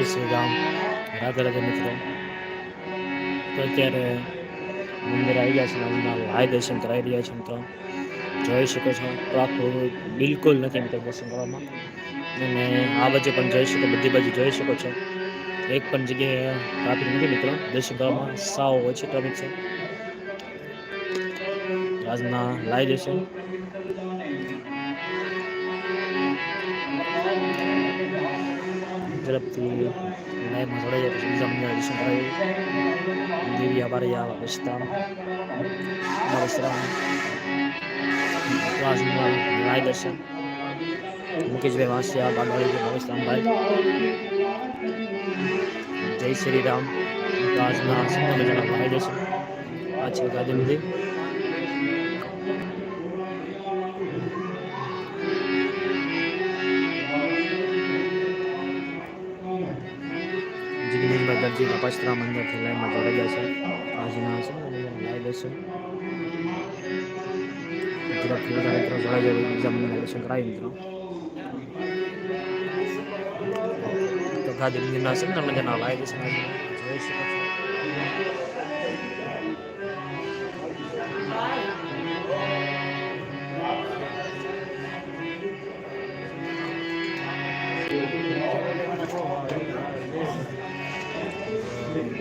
જય શ્રી રામ રાધે મિત્રો. તો અત્યારે મંદિર આવી ગયા છે અને લાય દર્શન કરાવી રહ્યા છે મિત્રો. જોઈ શકો છો. ટ્રાફિક બિલકુલ નથી મિત્રો દર્શન કરવામાં. અને આ બાજુ પણ જોઈ શકો, બધી બાજુ જોઈ શકો છો. એક પણ જગ્યાએ ટ્રાફિક નથી મિત્રો. દર્શન કરવામાં સાવ ઓછી ટ્રાફિક છે. આજના લાય દર્શન ઝડપથી લાઈવમાં જોડાઈ જાય પછી બીજા મંદિરના દર્શન કરાવી દેવી આબારિયા વિસ્તાર વિશ્રામ ક્લાસમાં લાય દર્શન મુકેશભાઈ વાસિયા બાગવાડી વિશ્રામભાઈ જય શ્રી રામ ક્લાસના સુંદર મજાના લાય દર્શન આ છે ગાંધી મંદિર જિગ્નેશભાઈ દરજી તપાસરા મંદિરથી લાઈનમાં જોડાઈ ગયા છે. આજના છે લાઈવ દર્શન ઝડપથી બધા મિત્રો જોડાઈ જાય બીજા મંદિરના લાઈવ જોઈ શકો છો.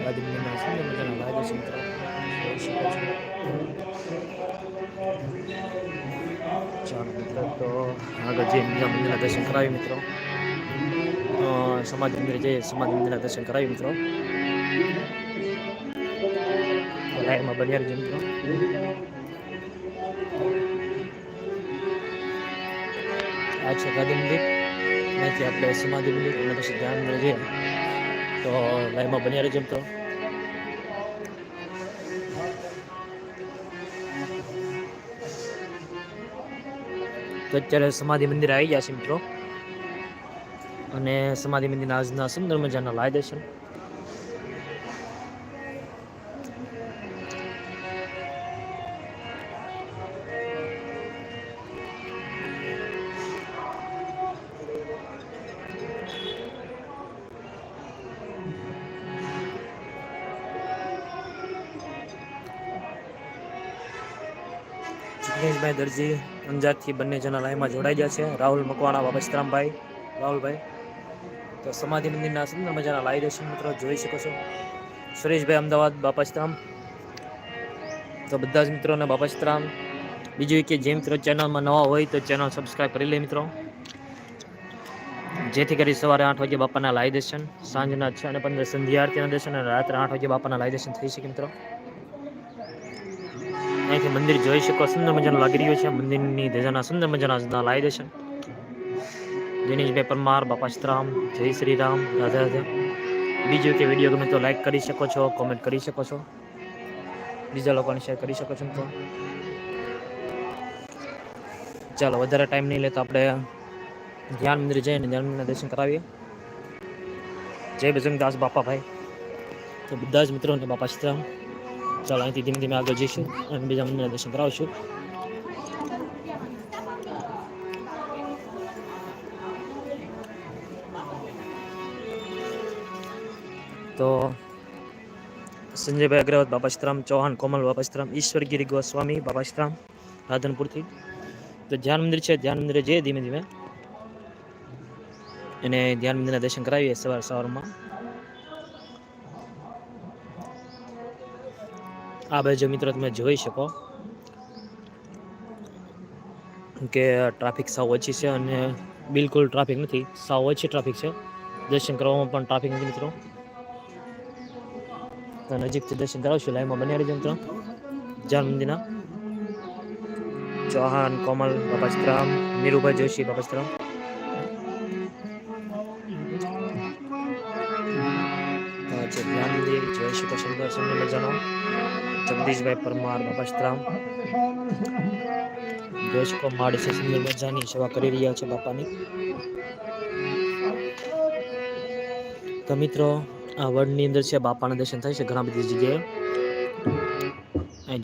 ગાંધી મંદિરના સુંદર મજાના લાઈવ દર્શન મિત્રો છો ચાલો મિત્રો તો આગળ જે બીજા મંદિરના દર્શન કરાવી મિત્રો. અ, સમાધિ મંદિર જઈએ સમાધિ મંદિરના દર્શન કરાવી મિત્રો. લાઈનમાં બન્યા રહેજો મિત્રો. આ છે ગાંધી મંદિર. અહીંથી આપણે સમાધિ મંદિર અને પછી ધ્યાન જઈએ તો લાઈનમાં બન્યા રહેજો મિત્રો. તો અત્યારે સમાધિ મંદિર આવી ગયા છે મિત્રો. અને સમાધિ મંદિરના આજના સુંદર મજાના લાય દર્શન. જિગ્નેશભાઈ દરજી, અંજારથી બંને જણા લાઈનમાં જોડાઈ ગયા છે. રાહુલ મકવાણા બાબસ્તરામભાઈ રાહુલભાઈ. તો સમાધિ મંદિરના સુંદર મજાના લાઈ દર્શન મિત્રો જોઈ શકો છો. સુરેશભાઈ અમદાવાદ બાપાસ્તરામ તો બધા જ મિત્રોને બાપાસ્તરામ બીજું કે જે મિત્રો ચેનલમાં નવા હોય તો ચેનલ સબસ્ક્રાઈબ કરી લે મિત્રો. જેથી કરી સવારે આઠ વાગે બાપાના લાઈ દર્શન, સાંજના છ અને પંદર સંધ્યા આરતીના દર્શન અને રાત્રે આઠ વાગે બાપાના લાઈ દર્શન થઈ શકે મિત્રો. અહીંથી મંદિર જોઈ શકો. સુંદર મજાનું લાગી રહ્યું છે. મંદિરની ધજાના સુંદર મજાના લાઈ દર્શન દિનેશભાઈ પરમાર, બાપા સીતારામ જય શ્રી રામ, રાધે રાધે. બીજું કે વીડિયો ગમે તો લાઈક કરી શકો છો કોમેન્ટ કરી શકો છો. બીજા લોકોને શેર કરી શકો છો. મિત્રો ચાલો, વધારે ટાઈમ નહીં લેતો આપણે ધ્યાન મંદિર જઈને ધ્યાન મંદિરના દર્શન કરાવીએ. જય બજરંગદાસ બાપા ભાઈ તો બધા જ મિત્રોને બાપા સીતારામ ચાલો, અહીંથી ધીમે ધીમે આગળ જઈશું અને બીજા મંદિરના દર્શન કરાવશું. તો સંજયભાઈ અગ્રવત બાપાશ્રામ ચૌહાણ, કોમલ બાપાશ્રામ ઈશ્વરગીરી ગોસ્વામી બાપાશ્રામ રાધનપુરથી. તો ધ્યાન મંદિર છે, ધ્યાન મંદિરે જઈએ ધીમે ધીમે. અને ધ્યાન મંદિરના દર્શન કરાવીએ સવાર સવારમાં આ બાજુ મિત્રો તમે જોઈ શકો કે ટ્રાફિક સાવ ઓછી છે અને બિલકુલ ટ્રાફિક નથી, સાવ ઓછી ટ્રાફિક છે. દર્શન કરવામાં પણ ટ્રાફિક નથી મિત્રો. નજીકથી દર્શન કરાવશું લાઈવમાં બન્યા રહેજો મિત્રો. જાન મંદિરના. ચૌહાણ, કોમલ બાપાસ્ત્રામ નીરુભાઈ જોશી બાપાસ્તરામ સુંદર મજાનો. જગદીશભાઈ પરમાર બાપાસ્તરામ દેશકો શકો માડી છે સુંદર મજાની સેવા કરી રહ્યા છે બાપાની. તો મિત્રો, આ વડની અંદર છે, બાપાના દર્શન થાય છે ઘણા બધી જગ્યાએ.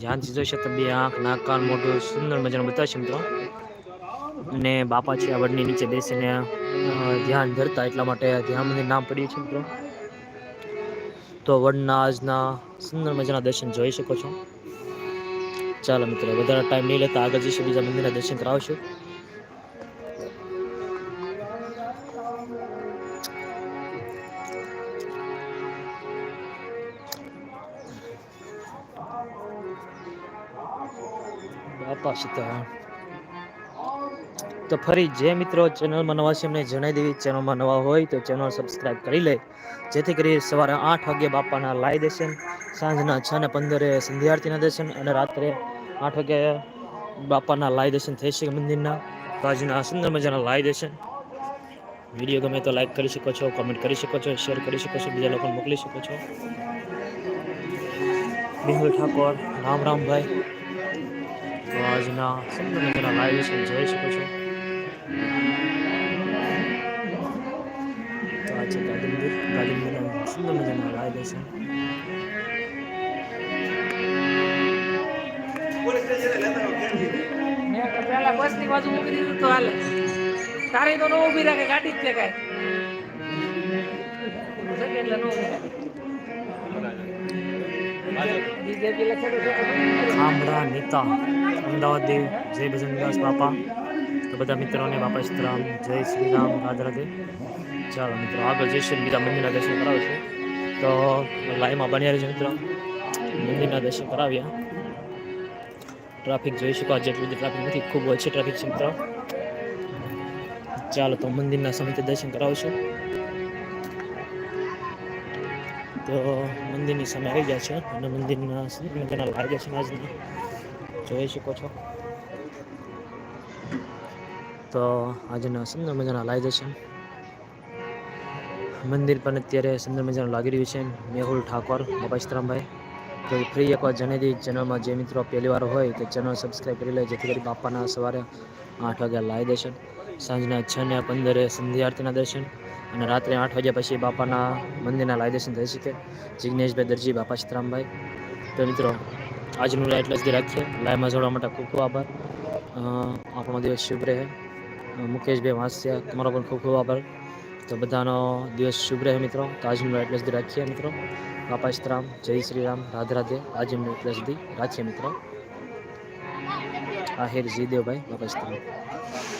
ધ્યાનથી જોઈ શકો બે આંખ, નાક, કાન, મોઢું, સુંદર મજાનું બતાવશે મિત્રો. અને બાપા છે આ વડની નીચે બેસીને ધ્યાન ધરતા એટલા માટે ધ્યાન મંદિર નામ પડ્યું છે મિત્રો. તો વડના આજના સુંદર મજાના દર્શન જોઈ શકો છો. ચાલો મિત્રો, વધારે ટાઈમ નહીં લેતા આગળ જઈશું, બીજા મંદિરના દર્શન કરાવશું. બાપા સીતારામ તો ફરી જે મિત્રો ચેનલમાં નવા છે એમને જણાવી દેવી. ચેનલમાં નવા હોય તો ચેનલ સબસ્ક્રાઇબ કરી લે. જેથી કરી સવારે આઠ વાગે બાપાના લાઈ દર્શન સાંજના છ ને પંદરે સંધ્યાર્થીના દર્શન અને રાત્રે આઠ વાગે બાપાના લાઈ દર્શન થઈ શકે મંદિરના. તો આજના સુંદર મજાના લાઈ દર્શન વીડિયો ગમે તો લાઈક કરી શકો છો, કમેન્ટ કરી શકો છો, શેર કરી શકો છો, બીજા લોકોને મોકલી શકો છો. મેહુલ ઠાકોર, રામ રામભાઈ આજના સુંદર મજાના લાઈવ દર્શન જોઈ શકો છો. મેં તો હાલે. તારે ગાડી જ તે કાંઈ. એટલે ન છે નેતા અમદાવાદ દેવ, જય બાપા. તો બધા મિત્રોને બાપા સીતારામ જય શ્રી રામ રાધરાધે રાધે. ચાલો મિત્રો, આગળ જઈશું બીજા મંદિરના દર્શન કરાવશું. તો લાઈવમાં બન્યા રહેજો મિત્રો. મંદિરના દર્શન કરાવ્યા. ટ્રાફિક જોઈ શકો જેટલું બધી ટ્રાફિક નથી, ખૂબ ઓછી ટ્રાફિક છે મિત્રો. ચાલો તો મંદિરના સમિતિ દર્શન કરાવશું. તો મંદિરની સામે આવી ગયા છે અને મંદિરના સુંદર મજાના લાગે છે આજની. જોઈ શકો છો. તો આજના સુંદર મજાના લાઈ દર્શન મંદિર પણ અત્યારે સુંદર મજાનું લાગી રહ્યું છે. મેહુલ ઠાકોર બાબા સીતારામભાઈ. તો ફ્રી એકવાર જણાવી દઈએ ચેનલમાં જે મિત્રો પહેલી વાર હોય તે ચેનલ સબસ્ક્રાઈબ કરી લે જેથી કરી બાપાના સવારે આઠ વાગ્યા લાઈ દર્શન સાંજના છ ને પંદરે સંધ્યા આરતીના દર્શન અને રાત્રે આઠ વાગ્યા પછી બાપાના મંદિરના લાઈ દર્શન થઈ શકે જિગ્નેશભાઈ દરજી, બાપા સીતરામભાઈ. તો મિત્રો, આજનું લાઈટ લસી રાખીએ. લાઈવમાં જોડવા માટે ખૂબ ખૂબ આભાર. આપણો દિવસ શુભ રહે. મુકેશભાઈ વાંસ્યા, તમારો પણ ખૂબ ખૂબ આભાર. તો બધાનો દિવસ શુભ રહે મિત્રો. તો આજનું એટલે સુધી રાખીએ મિત્રો. બાપા સીતારામ જય શ્રી રામ, રાધે રાધે. આજનું એટલે સુધી રાખીએ મિત્રો. આહિર જીદેવભાઈ બાપા સીતારામ